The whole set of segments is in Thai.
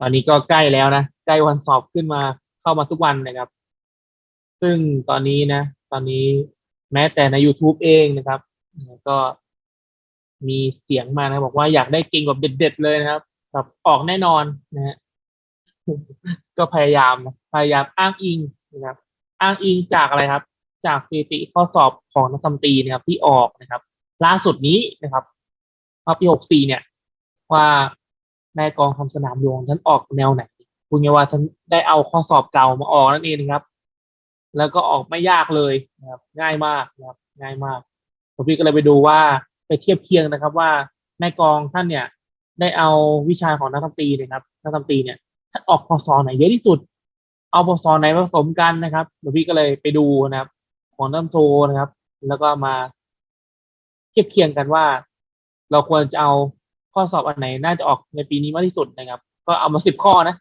ตอนนี้ก็ใกล้แล้วนะใกล้วันสอบขึ้นมาเข้ามาทุกวันนะครับ ซึ่งตอนนี้นะ ตอนนี้แม้แต่ใน YouTube เองนะครับ ก็มีเสียงมานะบอกว่าอยากได้เก่งแบบเด็ด ๆ เลยนะครับแบบออกแน่นอนนะฮะก็พยายามพยายามอ้างอิงนะครับ อ้างอิงจากอะไรครับ จากสถิติข้อสอบของนักธรรมตรีนะครับที่ออกนะครับ ล่าสุดนี้นะครับปีหกสี่เนี่ย ว่า ในกองทำสนามหลวงท่านออกแนวไหนคุณยาว่าท่านได้เอาข้อสอบเก่ามาออกนั่นเองนะครับ แล้วก็ออกไม่ยากเลยนะครับ ง่ายมากนะครับ ง่ายมากผมพี่ก็เลยไปดูว่าไปเทียบเคียงนะครับ ว่าในกองท่านเนี่ย ได้เอาวิชาของนักธรรมตรีนะครับนักธรรมตรีเนี่ยท่านออกพศไหนเยอะที่สุด เอาพศไหนผสมกันนะครับหลวงพี่ก็เลยไปดูนะครับ ของน้ำโทนะครับ แล้วก็มาเทียบเคียงกันว่า เราควรจะเอา ข้อสอบอันไหนน่าจะออกในปีนี้มากที่สุดนะครับ ก็เอามาสิบข้อนะ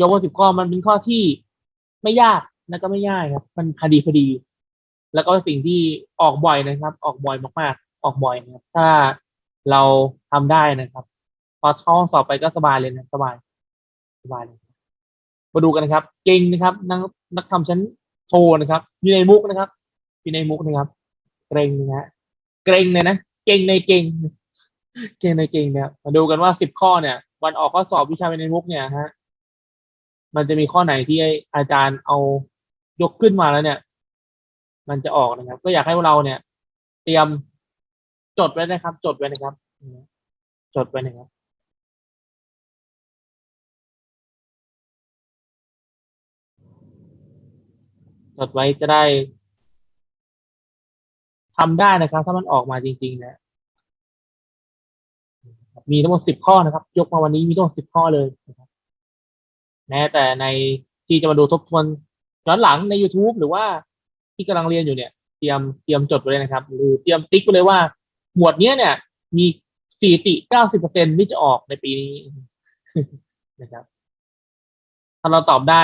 ยกมาสิบข้อมันเป็นข้อที่ไม่ยากแล้วก็ไม่ยากครับ มันพอดีพอดี แล้วก็สิ่งที่ออกบ่อยนะครับ ออกบ่อยมากๆ ออกบ่อยนะครับ ถ้าเราทำได้นะครับ พอท่องสอบไปก็สบายเลยนะสบายสบายเลยมาดูกันนะครับ เก่งนะครับ นักนักทำชั้นโทนะครับอยู่ในมุกนะครับอยู่ในมุกนะครับ เกรงนะฮะเกรงเลยนะ เก่งในเก่ง เก่งในเก่งเนี่ยมาดูกันว่าสิบข้อเนี่ย วันออกข้อสอบวิชาในมุกเนี่ยฮะมันจะมีข้อไหนที่อาจารย์เอายกขึ้นมาแล้วเนี่ย มันจะออกนะครับ ก็อยากให้เราเนี่ย เตรียมจดไว้นะครับ จดไว้นะครับ จดไว้นะครับจดไว้จะได้ทำได้นะครับ ถ้ามันออกมาจริงๆนะ มีทั้งหมดสิบข้อนะครับ ยกมาวันนี้มีทั้งหมดสิบข้อเลยนะครับแม้แต่ในที่จะมาดูทบทวนย้อนหลังใน YouTube หรือว่าที่กำลังเรียนอยู่เนี่ยเตรียมเตรียมจดไว้เลยนะครับ หรือเตรียมติ๊กไปเลยว่า หมวดเนี้ยเนี่ย มีสถิติเก้าสิบเปอร์เซ็นที่จะออกในปีนี้นะครับ ถ้าเราตอบได้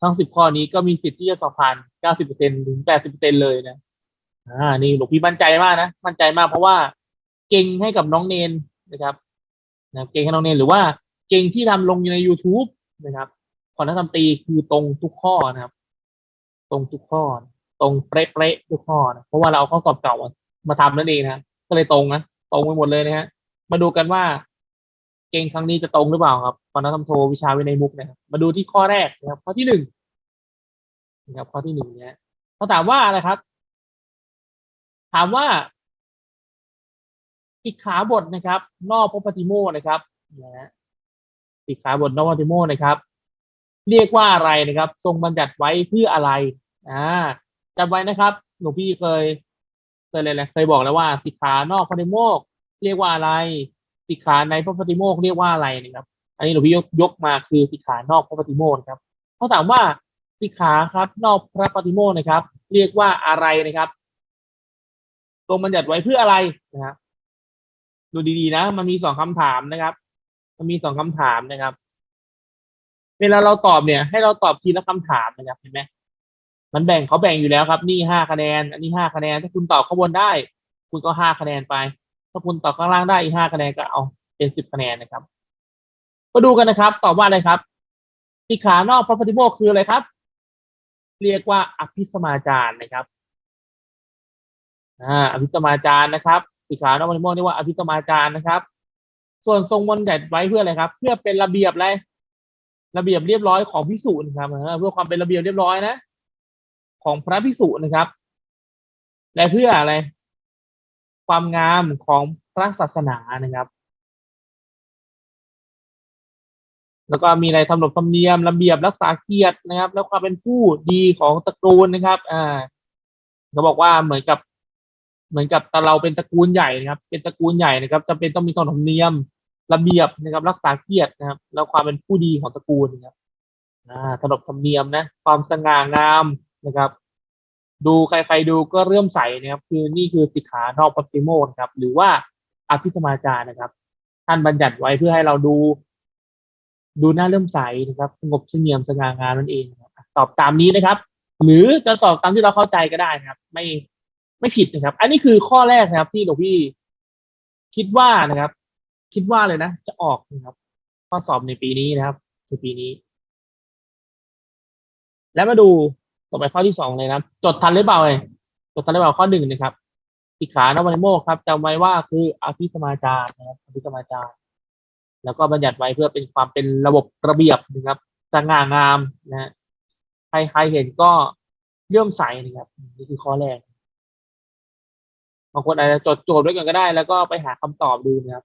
ทั้งสิบข้อนี้ก็มีสิทธิ์ที่จะสอบผ่านเก้าสิบเปอร์เซ็นถึงแปดสิบเปอร์เซ็นเลยนะอ่านี่หลวงพี่มั่นใจมากนะมั่นใจมากเพราะว่าเก่งให้กับน้องเนนนะครับ นะเก่งให้น้องเนนหรือว่าเก่งที่ทำลงอยู่ใน YouTube นะครับขอนักทำตรีคือตรงทุกข้อนะครับ ตรงทุกข้อ ตรงเป๊ะๆทุกข้อนะเพราะว่าเราเอาข้อสอบเก่ามามาทำนั่นเองนะก็เลยตรงนะตรงไปหมดเลยนะฮะมาดูกันว่า เก่งครั้งนี้จะตรงหรือเปล่าครับคณะทำโทวิชาวินัยมุกนะครับมาดูที่ข้อแรกนะครับ ข้อที่หนึ่งนะครับข้อที่หนึ่งเนี่ยเขาถามว่าอะไรครับ ถามว่า ปิดขาบทนะครับ นอกพระปฏิโมกนะครับนะฮะปิขาบทนอกพระปฏิโมกนะครับ เรียกว่าอะไรนะครับ ทรงบัญญัติไว้เพื่ออะไรอ่าจำไว้นะครับหลวงพี่เคยเคยเลยแหละเคยบอกแล้วว่าสิกขานอกพระปฏิโมกเรียกว่าอะไร สิกขาในพระปฏิโมกเรียกว่าอะไรนะครับ อันนี้หลวงพี่ยกยกมาคือสิกขานอกพระปฏิโมกข์นะครับเขาถามว่าสิกขาครับนอกพระปฏิโมกนะครับ เรียกว่าอะไรนะครับตรงบัญญัติไว้เพื่ออะไรนะครับ ดูดีๆนะ มันมีสองคำถามนะครับ มันมีสองคำถามนะครับ เวลาเราตอบเนี่ย ให้เราตอบทีละคำถามนะครับเห็นไหมมันแบ่งเขาแบ่งอยู่แล้วครับ นี่ห้าคะแนน อันนี้ห้าคะแนน ถ้าคุณตอบข้างบนได้ คุณก็ห้าคะแนนไป ถ้าคุณตอบข้างล่างได้อีกห้าคะแนนก็เอาเป็นสิบคะแนนนะครับ มาดูกันนะครับ ตอบว่าอะไรครับสิขานอกพระปฏิโมกข์คืออะไรครับ เรียกว่าอภิสมาจารนะครับ อ่า อภิสมาจารนะครับ สิกขานอกปฏิโมกข์เรียกว่าอภิสมาจารนะครับ ส่วนทรงบัญญัติไว้เพื่ออะไรครับ เพื่อเป็นระเบียบอะไรระเบียบเรียบร้อยของพิสูจน์ครับเพื่อความเป็นระเบียบเรียบร้อยนะ ของพระพิสุนะครับ และเพื่ออะไร ความงามของพระศาสนานะครับ แล้วก็มีอะไรทำหลบธรรมเนียมระเบียบรักษาเกียรตินะครับ แล้วความเป็นผู้ดีของตระกูลนะครับ อ่าเขาบอกว่าเหมือนกับ เหมือนกับแต่เราเป็นตระกูลใหญ่นะครับ เป็นตระกูลใหญ่นะครับจำเป็นต้องมีขนมเนียมระเบียบนะครับ รักษาเกียรตินะครับ แล้วความเป็นผู้ดีของตระกูลนะครับขนบธรรมเนียมนะ ความสง่างามนะครับ ดูใครๆดูก็เริ่มใสนะครับ คือนี่คือสิกขานอกปฏิโมกนะครับ หรือว่าอภิสมาจารนะครับ ท่านบัญญัติไว้เพื่อให้เราดู ดูหน้าเริ่มใสนะครับสงบเสงี่ยมสง่างามนั่นเองตอบตามนี้นะครับ หรือจะตอบตามที่เราเข้าใจก็ได้นะครับ ไม่ ไม่ผิดนะครับ อันนี้คือข้อแรกนะครับ ที่หลวงพี่คิดว่านะครับ คิดว่าเลยนะ จะออกนะครับ ข้อสอบในปีนี้นะครับในปีนี้ แล้วมาดูต่อไปข้อที่สองเลยนะครับ จดทันหรือเปล่าเลยจดทันหรือเปล่าข้อหนึ่งนะครับสิกขานวันโมกครับจำไว้ว่าคืออภิสมาจารนะครับอภิสมาจารแล้วก็บัญญัติไว้เพื่อเป็นความเป็นระบบระเบียบนะครับสง่างามนะฮะใครๆเห็นก็เลื่อมใสนะครับนี่คือข้อแรก บางคนอาจจะจดโจทย์ไว้ก่อนก็ได้ แล้วก็ไปหาคำตอบดูนะครับ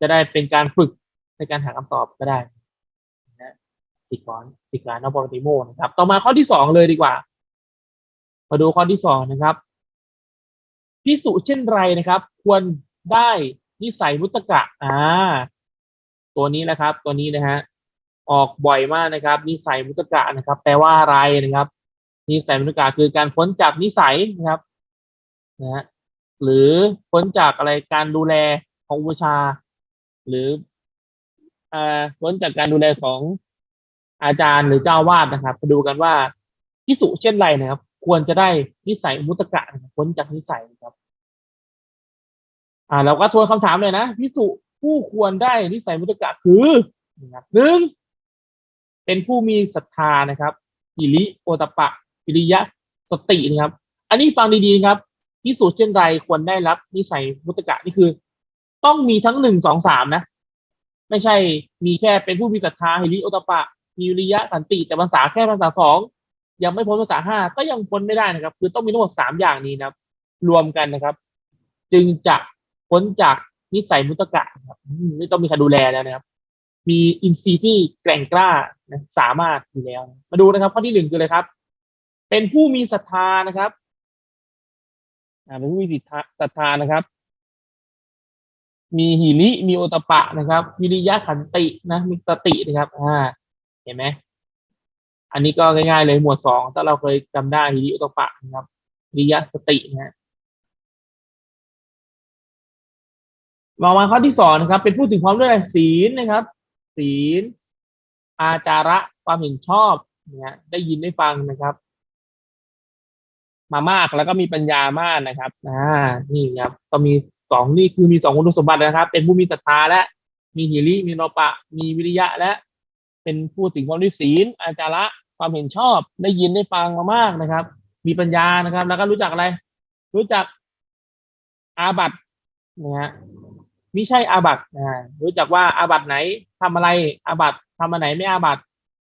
จะได้เป็นการฝึกในการหาคำตอบก็ได้นะสิกรสิกรานบรติโมนะครับ ต่อมาข้อที่สองเลยดีกว่า มาดูข้อที่สองนะครับพิสุเช่นไรนะครับ ควรได้นิสัยมุตตะอ่าตัวนี้นะครับ ตัวนี้นะฮะออกบ่อยมากนะครับ นิสัยมุตตะนะครับ แปลว่าอะไรนะครับ นิสัยมุตตะคือการพ้นจากนิสัยนะครับนะฮะ หรือพ้นจากอะไรการดูแลของอุปชา หรือเอ่อพ้นจากการดูแลของอาจารย์หรือเจ้าวาดนะครับมาดูกันว่าพิสุเช่นไรนะครับ ควรจะได้นิสัยมุตตะนะครับพ้นจากนิสัยนะครับ อ่า เราก็ทวนคำถามเลยนะพิสุผู้ควรได้นิสัยมุตตะคือนะครับหนึ่งเป็นผู้มีศรัทธานะครับอิริโอตปปะอิริยะสตินะครับ อันนี้ฟังดีๆครับ พิสูจน์เช่นไรควรได้รับนิสัยมุตตะนี่คือ ต้องมีทั้งหนึ่งสองสามนะ ไม่ใช่มีแค่เป็นผู้มีศรัทธาหิริโอตปปะ มีวิริยะสันติ แต่ภาษาแค่ภาษาสองยังไม่พ้นภาษาห้าก็ยังพ้นไม่ได้นะครับ คือต้องมีทั้งหมดสามอย่างนี้นะครับรวมกันนะครับ จึงจะพ้นจากนิสัยมุตตะครับไม่ต้องมีใครดูแลแล้วนะครับ มีอินทรีย์ที่แกร่งกล้านะสามารถอยู่แล้ว มาดูนะครับ ข้อที่หนึ่งคืออะไรครับ เป็นผู้มีศรัทธานะครับ เป็นผู้มีศรัทธาศรัทธานะครับ มีหิริมีโอตปะนะครับวิริยะขันตินะมีสตินะครับ อ่า เห็นไหมอันนี้ก็ง่ายๆเลยหมวดสองถ้าเราเคยจำได้หิริโอตปะนะครับวิริยะสตินะมามาข้อที่สองนะครับ เป็นพูดถึงความด้วยศีลนะครับ ศีล อาจาระความเห็นชอบนะฮะได้ยินได้ฟังนะครับ มามากแล้วก็มีปัญญามากนะครับอ่านี่ครับก็มีสองนี่คือมีสองคุณสมบัตินะครับ เป็นผู้มีศรัทธาและมีหิริมีโนปะ มีวิริยะและ เป็นผู้ถึงความด้วยศีล อาจาระความเห็นชอบได้ยินได้ฟังมามากนะครับ มีปัญญานะครับ แล้วก็รู้จักอะไร รู้จักอาบัตนะฮะมิใช่อาบัตอ่ารู้จักว่าอาบัตไหนทำอะไรอาบัตทำอันไหนไม่อาบัต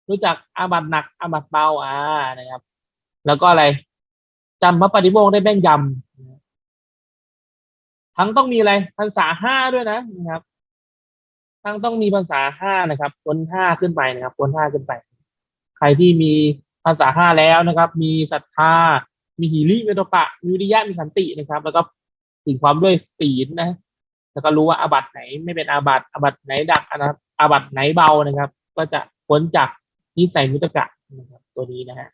รู้จักอาบัตหนักอาบัตเบาอ่านะครับ แล้วก็อะไร จำพระปฏิโมกได้แม่นยำทั้งต้องมีอะไรภาษาห้าด้วยนะนะครับ ทั้งต้องมีภาษาห้านะครับพ้นห้าขึ้นไปนะครับพ้นห้าขึ้นไป ใครที่มีภาษาห้าแล้วนะครับ มีศรัทธา มีหิริมีโตปะมีวิริยะมีขันตินะครับ แล้วก็ถึงความด้วยศีลนะแล้วก็รู้ว่าอาบัตไหนไม่เป็นอาบัตอาบัตไหนดักนะครับอาบัตไหนเบานะครับ ก็จะพ้นจากนิสัยมุตตะนะครับ ตัวนี้นะฮะ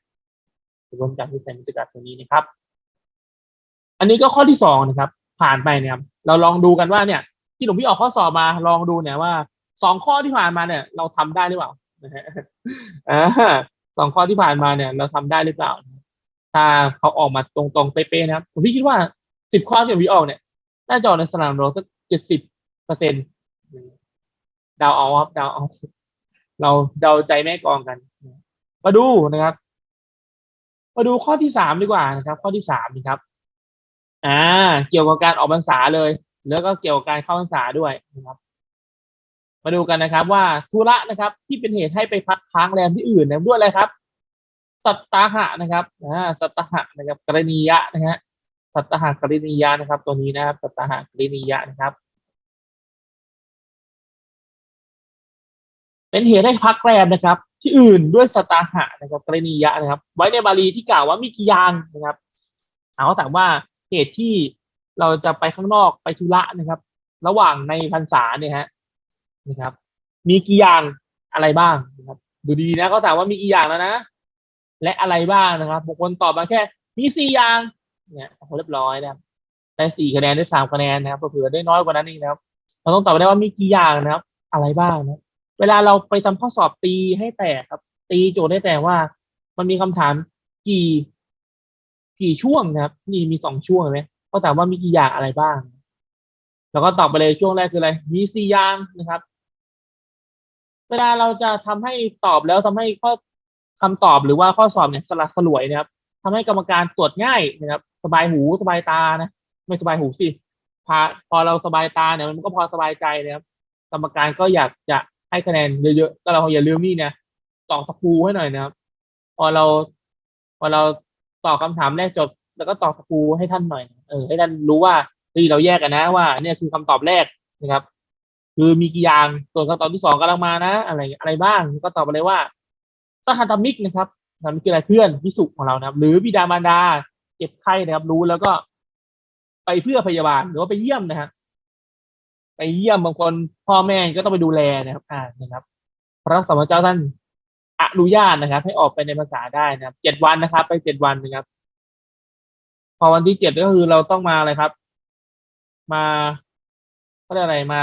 พ้นจากนิสัยมุตตะตัวนี้นะครับ อันนี้ก็ข้อที่สองนะครับ ผ่านไปเนี่ยครับเราลองดูกันว่าเนี่ย ที่หลวงพี่ออกข้อสอบมาลองดูเนี่ยว่าสองข้อที่ผ่านมาเนี่ย เราทำได้หรือเปล่าสองข้อที่ผ่านมาเนี่ย เราทำได้หรือเปล่า ถ้าเขาออกมาตรงๆเป๊ะๆนะครับผมพี่คิดว่าสิบข้อที่หลวงพี่ออกเนี่ยน่าจะออกในสนามเราสักเจ็ดสิบเปอร์เซ็นต์ดาวเอาครับดาวเอาเราเดาใจแม่กองกัน มาดูนะครับ มาดูข้อที่สามดีกว่านะครับ ข้อที่สามนะครับ อ่า เกี่ยวกับการออกพรรษาเลย แล้วก็เกี่ยวกับการเข้าพรรษาด้วยนะครับ มาดูกันนะครับ ว่าธุระนะครับ ที่เป็นเหตุให้ไปพักค้างแรมที่อื่นนี่ยด้วยอะไรครับ สัตตาหะนะครับอ่าสัตตาหะนะครับ กรณียะนะฮะสัตตาหะกรินียะนะครับ ตัวนี้นะครับ สัตตาหะกรินียะนะครับ เป็นเหตุให้พักแรมนะครับ ที่อื่นด้วยสตตหะนะครับกรณียะนะครับ ไว้ในบาลีที่กล่าวว่ามีกี่อย่างนะครับเอาถามว่าเหตุที่เราจะไปข้างนอกไปธุระนะครับ ระหว่างในพรรษาเนี่ยฮะนะครับ มีกี่อย่างอะไรบ้างนะครับ ดูดีนะเขาถามว่ามีกี่อย่างแล้วนะและอะไรบ้างนะครับบางคนตอบมาแค่ มีสี่อย่างเนี่ยโอ้โหเรียบร้อยนะครับได้สี่คะแนนได้สามคะแนนนะครับเผื่อได้น้อยกว่านั้นอีกนะครับ เราต้องตอบได้ว่ามีกี่อย่างนะครับ อะไรบ้างนะ เวลาเราไปทำข้อสอบตีให้แตกครับ ตีโจทย์ให้แตกว่า มันมีคำถามกี่กี่ช่วงนะครับ นี่มีสองช่วงไหมเขาถามว่ามีกี่อย่างอะไรบ้าง แล้วก็ตอบไปเลยช่วงแรกคืออะไร มีสี่อย่างนะครับ เวลาเราจะทำให้ตอบแล้วทำให้ข้อคำตอบหรือว่าข้อสอบเนี่ยสลัดสลวยนะครับทำให้กรรมการตรวจง่ายนะครับ สบายหูสบายตานะไม่สบายหูสิพอพอเราสบายตาเนี่ยมันก็พอสบายใจนะครับ กรรมการก็อยากจะ ให้คะแนนเยอะๆก็เราอย่าลืมนี่นะตอกตะปูให้หน่อยนะครับ พอเรา พอเราตอบคำถามแรกจบ แล้วก็ตอกตะปูให้ท่านหน่อย เออ ให้ท่านรู้ว่าเฮ้ยเราแยกกันนะว่า เนี่ยคือคำตอบแรกนะครับ คือมีกี่อย่างส่วนคำตอบที่สองกำลังมานะ อะไรอะไรบ้างก็ตอบไปเลยว่าสหัตมิกนะครับสหัตมิกคืออะไรเพื่อนพิสุของเรานะครับ หรือบิดามารดาเจ็บไข้นะครับ รู้แล้วก็ ไปเพื่อพยาบาลหรือว่าไปเยี่ยมนะฮะ ไปเยี่ยมบางคนพ่อแม่ก็ต้องไปดูแลนะครับ อ่านะครับ พระสมมาเจ้าท่านอนุญาตนะครับ ให้ออกไปในภาษาได้นะครับเจ็ดวันนะครับ ไปเจ็ดวันนะครับ พอวันที่เจ็ดก็คือเราต้องมาอะไรครับ มาเขาเรียกอะไรมา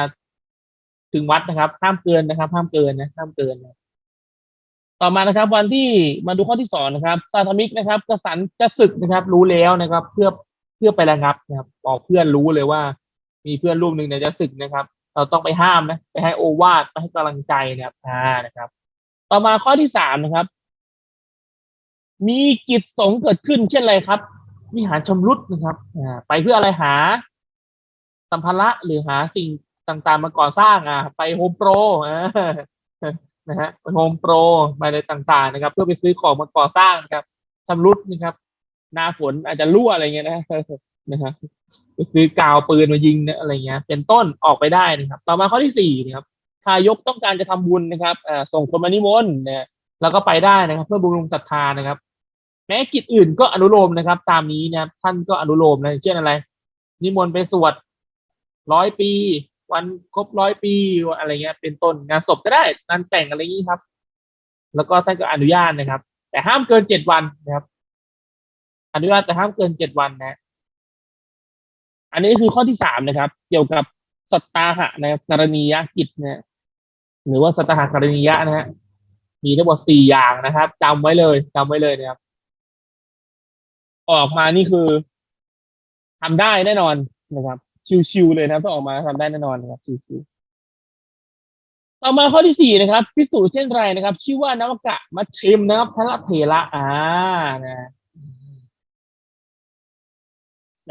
ถึงวัดนะครับ ห้ามเกินนะครับ ห้ามเกินนะห้ามเกินนะต่อมานะครับ วันที่มาดูข้อที่สองนะครับซาทามิกนะครับกษันจะศึกนะครับ รู้แล้วนะครับ เพื่อเพื่อไประงับนะครับบอกเพื่อนรู้เลยว่า มีเพื่อนร่วมหนึ่งเนี่ยจะศึกนะครับ เราต้องไปห้ามนะไปให้โอวาทไปให้กำลังใจนะครับอ่านะครับ ต่อมาข้อที่สามนะครับ มีกิจสงเกิดขึ้นเช่นไรครับ วิหารชมรุดนะครับอ่าไปเพื่ออะไรหา สัมภาระหรือหาสิ่งต่างๆมาก่อสร้างอ่าไปโฮมโปรนะฮะไปโฮมโปรไปอะไรต่างๆนะครับ เพื่อไปซื้อของมาก่อสร้างนะครับชำรุดนะครับหน้าฝนอาจจะรั่วอะไรเงี้ยนะนะครับไปซื้อกาวปืนมายิงนะอะไรเงี้ย เป็นต้นออกไปได้นะครับ ต่อมาข้อที่สี่นะครับทายกต้องการจะทำบุญนะครับอส่งคนมานิมนต์นะแล้วก็ไปได้นะครับ เพื่อบำรุงศรัทธานะครับ แม้กิจอื่นก็อนุโลมนะครับ ตามนี้นะครับ ท่านก็อนุโลมนะเช่นอะไร นิมนต์ไปสวดร้อยปี วันครบร้อยปีอะไรเงี้ย เป็นต้นงานศพก็ได้งานแต่งอะไรอย่างนี้ครับ แล้วก็ท่านก็อนุญาตนะครับ แต่ห้ามเกินเจ็ดวันนะครับ อนุญาตแต่ห้ามเกินเจ็ดวันนะ อันนี้คือข้อที่สามนะครับ เกี่ยวกับสัตตาหะนะครับกรณียกิจนะหรือว่าสัตาหะกรณียะนะฮะมีทั้งหมดสี่อย่างนะครับจำไว้เลยจำไว้เลยนะครับ ออกมานี่คือทำได้แน่นอนนะครับ ชิวๆเลยนะถ้าออกมาทำได้แน่นอนนะครับชิวๆต่อมาข้อที่สี่นะครับพิสูจน์เช่นไรนะครับ ชื่อว่านวกะมัชชิมนะครับพระเถระอ่านะ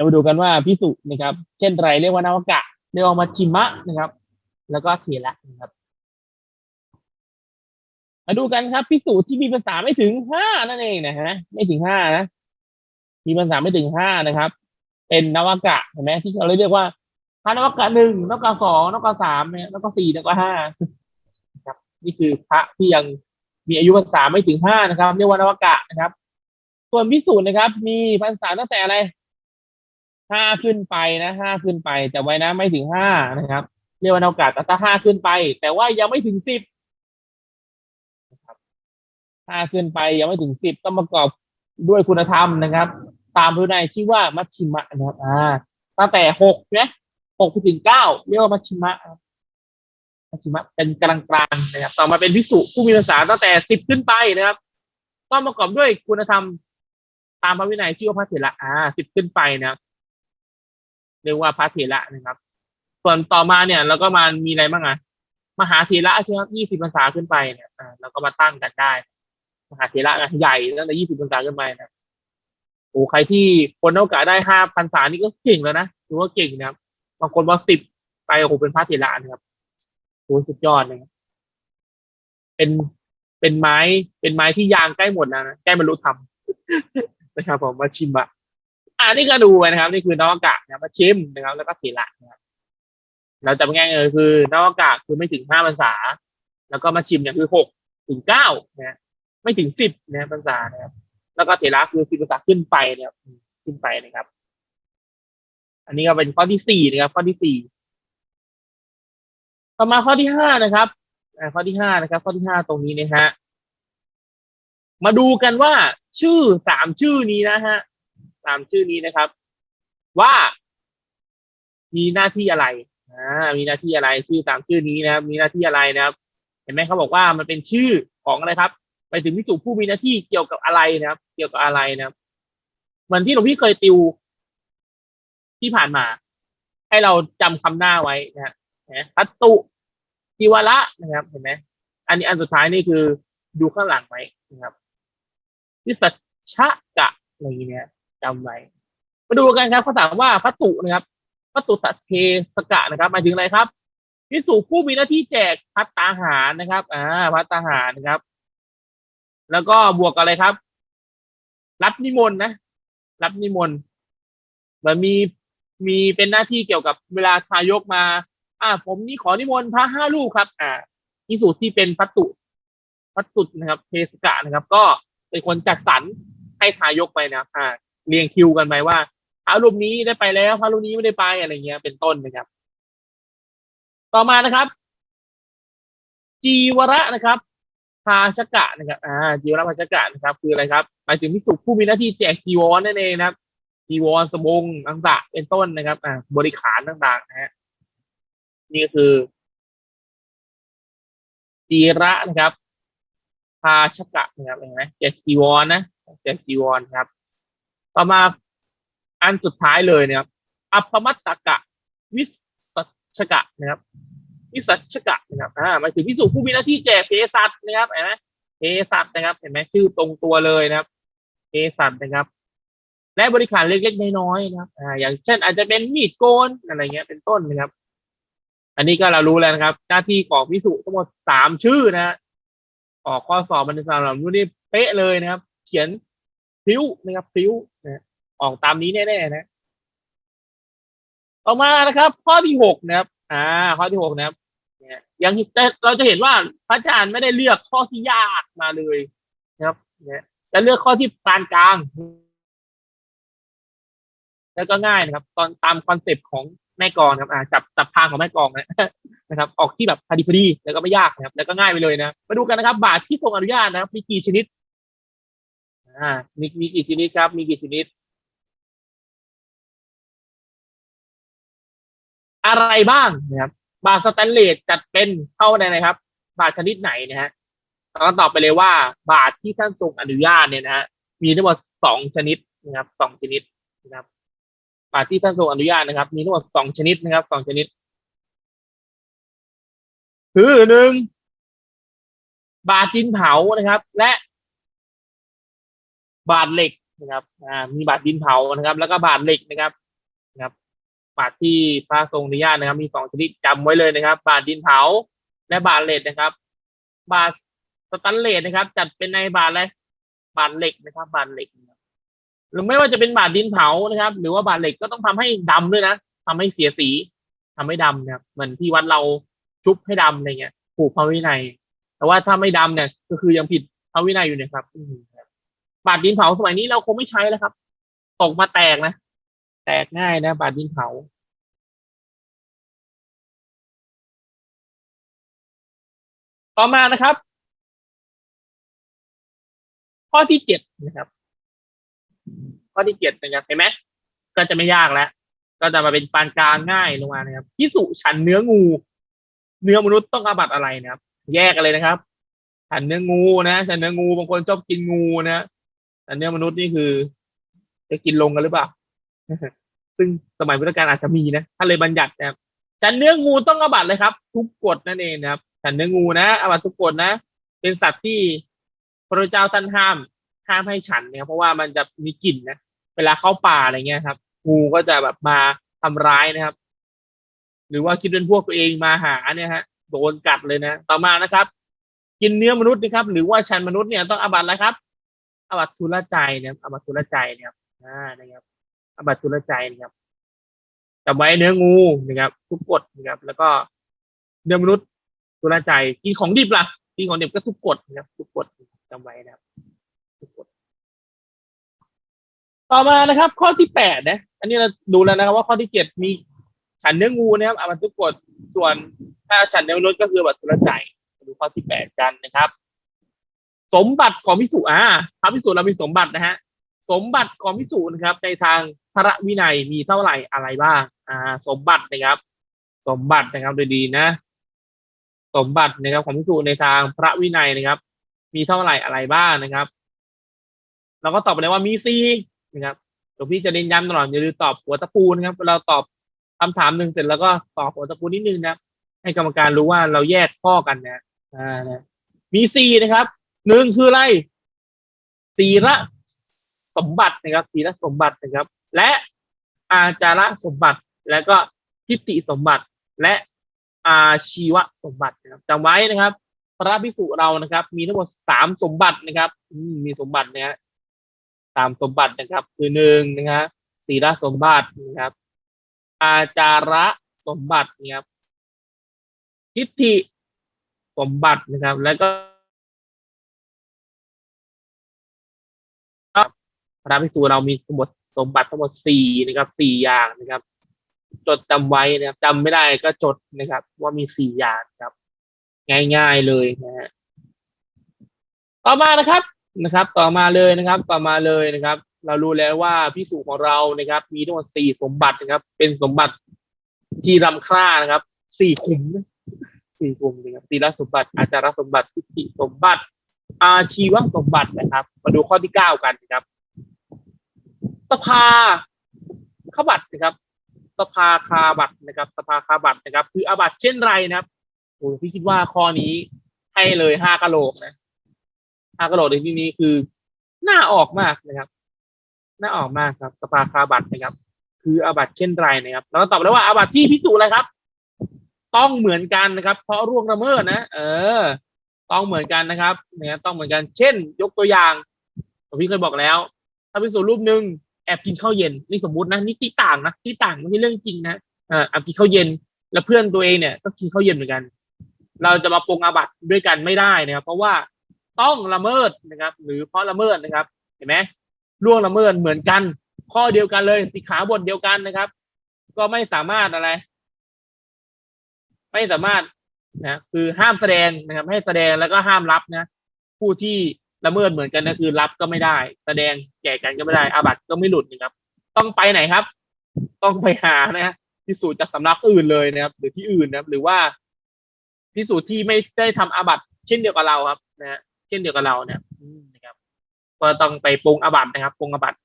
เดี๋ยวมาดูกันว่าพิสูจน์นะครับ เช่นไรเรียกว่านวกะ เรียกว่ามัชชิมะนะครับ แล้วก็เถระนะครับมาดูกันครับพิสูจน์ที่มีภาษาไม่ถึงห้านั่นเองนะฮะไม่ถึงห้านะมีภาษาไม่ถึงห้านะครับ เป็นนวกะเห็นไหมที่เราเรียกว่าพระนวกะหนึ่งนวกะสองนวกะสามเนี่ยนวกะสี่นวกะห้าครับ นี่คือพระที่ยังมีอายุพรรษาไม่ถึงห้านะครับ เรียกว่านวกะนะครับ ส่วนพิสูจน์นะครับ มีพรรษาตั้งแต่อะไร ห้าขึ้นไปนะห้าขึ้นไปแต่ไว้นะไม่ถึงห้านะครับ เรียกว่านวากะแต่ถ้าห้าขึ้นไป แต่ว่ายังไม่ถึงสิบห้าขึ้นไปยังไม่ถึงสิบต้องประกอบด้วยคุณธรรมนะครับ ตามพระในยชื่อว่ามัชชิมะนะครับอ่าตั้งแต่หกนี่ยหกไปถึงเก้าเรียกว่ามัชชิมะมัชชิมะเป็นกลางกลางๆนะครับ ต่อมาเป็นพิสุผู้มีภาษาตั้งแต่สิบขึ้นไปนะครับ ต้องประกอบด้วยคุณธรรม ตามพระวินัยชื่อว่าพระเถระอ่าสิบขึ้นไปนะครับ เรียกว่าพระเถระนะครับ ส่วนต่อมาเนี่ยเราก็มามีอะไรบ้างอะมหาเถระใช่ไหมยี่สิบภาษาขึ้นไปเนี่ยอ่าเราก็มาตั้งกันได้ มหาเถระใหญ่ตั้งแต่ยี่สิบภาษาขึ้นไปนะโอ้ใครที่คนโอกาสได้ห้าพันษานี่ก็เก่งแล้วนะถือว่าเก่งนะครับบางคนว่าสิบไปโอ้โหเป็นพระเถระนะครับโอ้สุดยอดเลยเป็นเป็นไม้เป็นไม้ที่ยางใกล้หมดแล้วนะใกล้บรรลุธรรมนะครับผมมาชิมอะ อ่านี่ก็ดูไปนะครับ นี่คือนวากะนะมาชิมนะครับ แล้วก็เถระนะครับเราจำง่ายเลยคือนวากะคือไม่ถึงห้าพรรษา แล้วก็มาชิมเนี่ยคือหกถึงเก้านะไม่ถึงสิบนะพรรษานะครับ แล้วก็เถระคือสิบภาษาขึ้นไปนะครับขึ้นไปนะครับ อันนี้ก็เป็นข้อที่สี่นะครับ ข้อที่สี่ต่อมาข้อที่ห้านะครับข้อที่ห้านะครับ ข้อที่ห้าตรงนี้นะฮะมาดูกันว่าชื่อสามชื่อนี้นะฮะ สามชื่อนี้นะครับ ว่ามีหน้าที่อะไรอ่ามีหน้าที่อะไรชื่อสามชื่อนี้นะครับ มีหน้าที่อะไรนะครับ เห็นไหมเขาบอกว่ามันเป็นชื่อของอะไรครับ ไปถึงพิจุผู้มีหน้าที่เกี่ยวกับอะไรนะครับ เกี่ยวกับอะไรนะครับเหมือนที่หลวงพี่เคยติวที่ผ่านมา ให้เราจำคำหน้าไว้นะฮะนะพัตตุทิวละนะครับ เห็นไหมอันนี้อันสุดท้ายนี่คือดูข้างหลังไว้นะครับวิสัชกะอะไรอย่างเงี้ย จำไว้มาดูกันครับเขาถามว่าพัตตุนะครับพัตตุตะเทสกะนะครับหมายถึงอะไรครับพิสูจผู้มีหน้าที่แจกพัตตาหารนะครับอ่าพัตตาหารนะครับ แล้วก็บวกอะไรครับ รับนิมนต์นะรับนิมนต์มันมีมีเป็นหน้าที่เกี่ยวกับเวลาทายกมา อ่า ผมนี่ขอนิมนต์พระห้ารูปครับ อ่าพิสูจน์ที่เป็นพัตตุพัตตุนะครับเทสกะนะครับ ก็เป็นคนจัดสรรให้ทายกไปนะครับอ่า เรียงคิวกันไปว่าพระรูปนี้ได้ไปแล้วพระรูปนี้ไม่ได้ไปอะไรเงี้ย เป็นต้นนะครับ ต่อมานะครับ จีวระนะครับภาชกะนะครับ อ่า จีวรภาชกะนะครับ คืออะไรครับหมายถึงพิสุผู้มีหน้าที่แจกจีวรนั่นเองนะครับ จีวรสบงอังสะเป็นต้นนะครับ อ่า บริขารต่างๆนะฮะ นี่ก็คือ จีระนะครับภาชกะนะครับเห็นไหมแจกจีวรนะแจกจีวรครับ ต่อมาอันสุดท้ายเลยนะครับอัปปมัตตกะ วิสัชกะนะครับ วิสัชกะนะครับอ่าหมายถึงพิสูจผู้มีหน้าที่แจกเภสัชนะครับเห็นไหมเภสัชนะครับ เห็นไหมชื่อตรงตัวเลยนะครับเภสัชนะครับ และบริการเล็กๆน้อยๆนะครับอ่าอย่างเช่น อาจจะเป็นมีดโกนอะไรเงี้ยเป็นต้นนะครับ อันนี้ก็เรารู้แล้วนะครับ หน้าที่ของพิสูจทั้งหมดสามชื่อนะออกข้อสอบมันสำหรับรู้นี่เป๊ะเลยนะครับ เขียน พิ้วนะครับพิ้วนะออกตามนี้แน่ๆนะ ต่อมานะครับ ข้อที่หกนะครับ อ่า ข้อที่หกนะครับเนี่ยยังแต่เราจะเห็นว่าพระอาจารย์ไม่ได้เลือกข้อที่ยากมาเลยนะครับเนี่ยจะเลือกข้อที่ปานกลาง แล้วก็ง่ายนะครับ ตอนตามคอนเซปต์ของแม่กองครับอ่าจับจับทางของแม่กองนะนะครับ ออกที่แบบพอดีพอดีแล้วก็ไม่ยากนะครับ แล้วก็ง่ายไปเลยนะ มาดูกันนะครับ บาทที่ทรงอนุญาตนะครับ มีกี่ชนิด อ่ามีมีกี่ชนิดครับ มีกี่ชนิด อะไรบ้างนะครับบาทสแตนเลสจัดเป็นเข้าในนะครับ บาทชนิดไหนนะฮะเราก็ตอบไปเลยว่า บาทที่ท่านทรงอนุญาตเนี่ยนะฮะมีทั้งหมดสองชนิดนะครับสองชนิดนะครับ บาทที่ท่านทรงอนุญาตนะครับ มีทั้งหมดสองชนิดนะครับสองชนิด คือหนึ่งบาทดินเผานะครับ และ บาทเหล็กนะครับอ่ามีบาทดินเผานะครับ แล้วก็บาทเหล็กนะครับนะครับบาทที่พระทรงอนุญาตนะครับ มีสองชนิดจำไว้เลยนะครับ บาทดินเผาและบาทเหล็กนะครับ บาทสตันเลสนะครับ จัดเป็นในบาทอะไรบาทเหล็กนะครับ บาทเหล็กหรือไม่ว่าจะเป็นบาทดินเผานะครับ หรือว่าบาทเหล็กก็ต้องทำให้ดำด้วยนะทำให้เสียสีทำให้ดำนะครับเหมือนที่วัดเราชุบให้ดำอะไรเงี้ยผูกพระวินัย แต่ว่าถ้าไม่ดำเนี่ย ก็คือยังผิดพระวินัยอยู่นะครับอืม บาทดินเผาสมัยนี้เราคงไม่ใช้แล้วครับตกมาแตกนะ แตกง่ายนะบาทดินเผาต่อมานะครับ ข้อที่เจ็ดนะครับ ข้อที่เจ็ดนะครับเห็นไหมก็จะไม่ยากแล้ว ก็จะมาเป็นปานกลางง่ายลงมานะครับพิสุฉันเนื้องู เนื้อมนุษย์ต้องอาบัตอะไรนะครับ แยกกันเลยนะครับฉันเนื้องูนะฉันเนื้องูบางคนชอบกินงูนะ ฉันเนื้มนุษย์นี่คือ จะกินลงกันหรือเปล่า ซึ่งสมัยพุทธกาลอาจจะมีนะถ้าเลยบัญญัตินะครับฉันเนื้องูต้องอาบัตเลยครับ ทุกกฎนั่นเองนะครับฉันเนื้องูนะอาบัตทุกกฎนะ เป็นสัตว์ที่พระเจ้าท่านห้ามห้ามให้ฉันเนี่ยเพราะว่ามันจะมีกลิ่นนะเวลาเข้าป่าอะไรเงี้ยครับ งูก็จะแบบมาทำร้ายนะครับ หรือว่าคิดเป็นพวกตัวเองมาหาเนี่ยฮะโดนกัดเลยนะ ต่อมานะครับ กินเนื้อมนุษย์นะครับ หรือว่าชันมนุษย์เนี่ยต้องอาบัตอะไรครับ อาบัตทุลใจเนี่ยอาบัตทุลใจนี่ยครับอ่านะครับอาบัตทุลใจนะครับจำไว้เนื้องูนะครับทุกกฎนะครับ แล้วก็เนื้อมนุษย์ทุลใจกินของดิบล่ะกินของดิบก็ทุกกฎนะครับ ทุกกฎจำไว้นะครับทุกกฎต่อมานะครับ ข้อที่แปดนะ อันนี้เราดูแล้วนะครับ ว่าข้อที่เจ็ดมีฉันเนื้องูนะครับอาบัตทุกกฎส่วนถ้าฉันเนื้อมนุษย์ก็คืออาบัตทุลใจดูข้อที่แปดกันนะครับ สมบัติของพิสุอ่าพระพิสุเรามีสมบัตินะฮะ สมบัติของพิสุนะครับ ในทางพระวินัยมีเท่าไหร่อะไรบ้าง อ่า สมบัตินะครับ สมบัตินะครับดูดีๆนะ สมบัตินะครับของพิสุในทางพระวินัยนะครับ มีเท่าไหร่อะไรบ้างนะครับ เราก็ตอบไปเลยว่ามีสี่นะครับหลวงพี่จะเน้นย้ำตลอดอย่าลืมตอบหัวตะปูนะครับเราตอบคำถามหนึ่งเสร็จแล้วก็ตอบหัวตะปูนิดนึงนะให้กรรมการรู้ว่าเราแยกข้อกันนะอ่านะมีสี่นะครับ หนึ่งคืออะไรศีละสมบัตินะครับศีละสมบัตินะครับ และอาจาระสมบัติ และก็ทิฏฐิสมบัติ และอาชีวสมบัตินะครับจำไว้นะครับ พระพิสุเรานะครับ มีทั้งหมดสามสมบัตินะครับมมีสมบัตินะฮะสามสมบัตินะครับ คือหนึ่งนะครับศีลสมบัตินะครับ อาจาระสมบัตินะครับทิฏฐิสมบัตินะครับ แล้วก็ พระภิกษุเรามีทั้งหมดสมบัติทั้งหมดสี่นะครับสี่อย่างนะครับ จดจำไว้นะครับจำไม่ได้ก็จดนะครับ ว่ามีสี่อย่างครับ ง่ายๆเลยนะฮะต่อมานะครับนะครับ ต่อมาเลยนะครับ ต่อมาเลยนะครับ เรารู้แล้วว่าพิสูจของเรานะครับ มีทั้งหมดสี่สมบัตินะครับ เป็นสมบัติที่รำค่านะครับสี่ขุมสี่ขุมนะครับศีลสมบัติ อาจารสมบัติทิฏฐิสมบัติ อาชีวสมบัตินะครับ มาดูข้อที่เก้ากันนะครับ สภาขบัตรนะครับ สภาคาบัตรนะครับ สภาคาบัตรนะครับ คืออาบัตเช่นไรนะครับโอ้พี่คิดว่าข้อนี้ให้เลยห้ากะโหลกนะห้ากะโหลกในที่นี้คือหน้าออกมากนะครับ หน้าออกมากครับ สภาคาบัตรนะครับ คืออาบัตเช่นไรนะครับเราก็ตอบได้วว่าอาบัตที่พิสูจน์อะไรครับ ต้องเหมือนกันนะครับ เพราะร่วงละเมิดนะเออ ต้องเหมือนกันนะครับเนี่ยต้องเหมือนกัน เช่น ยกตัวอย่างผมพี่เคยบอกแล้ว ถ้าเป็นส่วนรูปหนึ่ง แอบกินข้าวเย็นนี่สมมตินะนี่ตีต่างนะตีต่างไม่ใช่เรื่องจริงนะอแอบกินข้าวเย็น แล้วเพื่อนตัวเองเนี่ยก็กินข้าวเย็นเหมือนกัน เราจะมาปรงอาบัติด้วยกันไม่ได้นะครับ เพราะว่าต้องละเมิดนะครับ หรือเพราะละเมิดนะครับ เห็นไหมล่วงละเมิดเหมือนกัน ข้อเดียวกันเลยสิขาบทเดียวกันนะครับ ก็ไม่สามารถอะไร ไม่สามารถนะคือห้ามแสดงนะครับ ให้แสดงแล้วก็ห้ามรับนะ ผู้ที่ ละเมิดเหมือนกันนะคือรับก็ไม่ได้ แสดงแก่กันก็ไม่ได้ อาบัติก็ไม่หลุดนะครับ ต้องไปไหนครับ ต้องไปหานะฮะพิสูจน์จากสำนักอื่นเลยนะครับ หรือที่อื่นนะครับ หรือว่าพิสูจน์ที่ไม่ได้ทำอาบัติเช่นเดียวกับเราครับ นะฮะเช่นเดียวกับเราเนี่ยนะครับ ก็ต้องไปปรงอาบัตินะครับปรงอาบัติ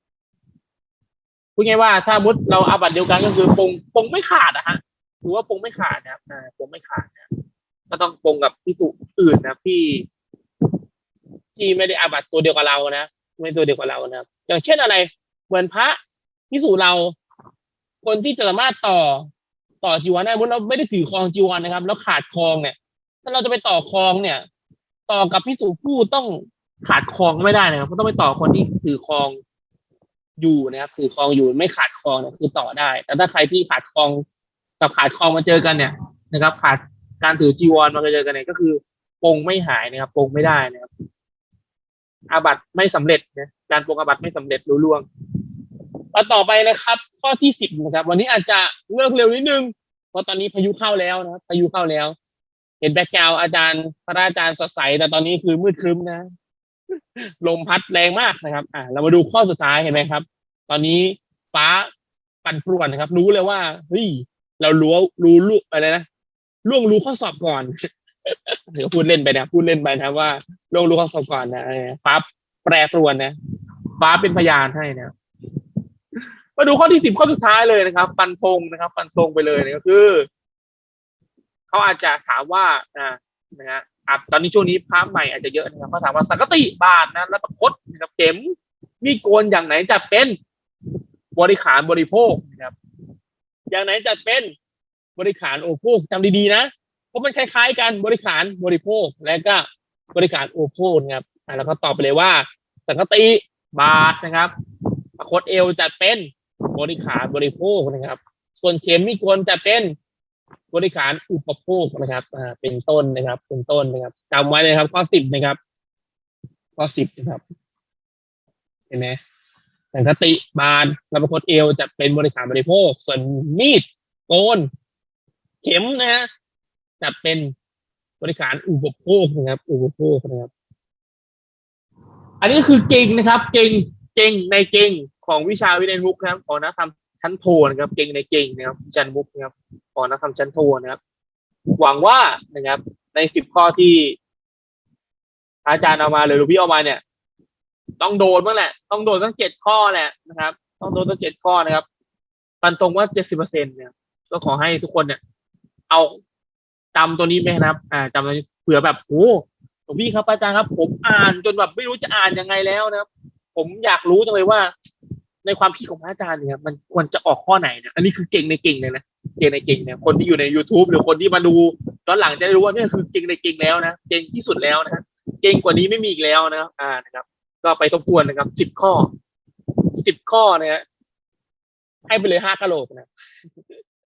พูดง่ายว่าถ้ามุดเราอาบัติเดียวกันก็คือปรงปรงไม่ขาดอะฮะถือว่าปรงไม่ขาดนะครับปรงไม่ขาดนะก็ต้องปรงกับพิสูจน์อื่นนะครับที่ ที่ไม่ได้อาบัตตัวเดียวกับเรานะไม่ตัวเดียวกับเรานะอย่างเช่นอะไรเหมือนพระพิสูจน์เรา คนที่จะสามารถต่อต่อจีวรได้เมื่อเราไม่ได้ถือครองจีวรนะครับ แล้วขาดครองเนี่ย ถ้าเราจะไปต่อครองเนี่ย ต่อกับพิสูจน์ผู้ต้องขาดครองไม่ได้นะครับก็ต้องไปต่อคนที่ถือครองอยู่นะครับถือครองอยู่ไม่ขาดครองเนี่ยคือต่อได้ แต่ถ้าใครที่ขาดครองกับขาดครองมาเจอกันเนี่ยนะครับ ขาดการถือจีวรมาเจอกันเนี่ยก็คือปงไม่หายนะครับปงไม่ได้นะครับ อาบัตไม่สำเร็จนะการปรงอาบัตไม่สำเร็จรู้ล่วงมาต่อไปนะครับ ข้อที่สิบนะครับ วันนี้อาจจะเลิกเร็วนิดนึงเพราะตอนนี้พายุเข้าแล้วนะครับพายุเข้าแล้ว เห็นแบ็กกราวอาจารย์พระอาจารย์สดใสแต่ตอนนี้คือมืดครึ้มนะลมพัดแรงมากนะครับ อ่าเรามาดูข้อสุดท้ายเห็นไหมครับ ตอนนี้ฟ้าปั่นป่วนนะครับ รู้เลยว่าเฮ้ยเรารู้รู้ลูกอะไรนะล่วงรู้ข้อสอบก่อน เดี๋ยวพูดเล่นไปนะพูดเล่นไปนะว่าโลงรู้ข้อสอบก่อนนะฟ้าแปรปรวนนะฟ้าเป็นพยานให้นะมาดูข้อที่สิบข้อสุดท้ายเลยนะครับฟันธงนะครับฟันธงไปเลยนะก็คือเขาอาจจะถามว่าอ่านะฮะตอนนี้ช่วงนี้พระใหม่อาจจะเยอะนะครับเขาถามว่าสังกติบาทนะแล้วประคตนะครับเข็มมีโกนอย่างไหนจะเป็นบริขารบริโภคนะครับ อย่างไหนจะเป็นบริขารโอโภคจำดีๆนะ ราะมันคล้ายๆกันบริขารบริโภคและก็บริการโอโภคนะครับแล้วก็ตอบไปเลยว่า สังกติบาทนะครับประคตเอวจะเป็นบริขารบริโภคนะครับ ส่วนเข็มมีกลจะเป็นบริการอุปโภคนะครับอ่าเป็นต้นนะครับ เป็นต้นนะครับจำไว้เลยครับ ข้อสิบนะครับ ข้อสิบนะครับ เห็นไหมสังคติบาทและประคตเอวจะเป็นบริการบริโภค ส่วนมีดโกน เข็มนะฮะ จะเป็นบริการอุปโภคนะครับ อุปโภคนะครับ อันนี้คือเก่งนะครับ เก่งเก่งในเก่งของวิชาวินัยมุกนะครับของนักธรรมชั้นโทนะครับ เก่งในเก่งนะครับจันมุกนะครับของนักธรรมชั้นโทนะครับ หวังว่านะครับ ในสิบข้อที่ อาจารย์เอามาหรือหลวงพี่เอามาเนี่ย ต้องโดนบ้างแหละ ต้องโดนทั้งเจ็ดข้อแหละนะครับ ต้องโดนทั้งเจ็ดข้อนะครับฟันตรงว่าเจ็ดสิบเปอร์เซ็นต์เนี่ยก็ขอให้ทุกคนเนี่ย เอา จำตัวนี้ไหมครับ อ่าจำตัวนี้เผื่อแบบโอ้หลวงพี่ครับอาจารย์ครับ ผมอ่านจนแบบไม่รู้จะอ่านยังไงแล้วนะครับ ผมอยากรู้จังเลยว่า ในความคิดของพระอาจารย์เนี่ยมันควรจะออกข้อไหนเนี่ยอันนี้คือเก่งในเก่งเลยนะเก่งในเก่งเนี่ยคนที่อยู่ใน youtube หรือคนที่มาดูย้อนหลังจะได้รู้ว่านี่คือเก่งในเก่งแล้วนะเก่งที่สุดแล้วนะเก่งกว่านี้ไม่มีอีกแล้วนะครับอ่านะครับ ก็ไปทบทวนนะครับสิบข้อสิบข้อเนะฮะให้ไปเลยห้ากะโหลกนะ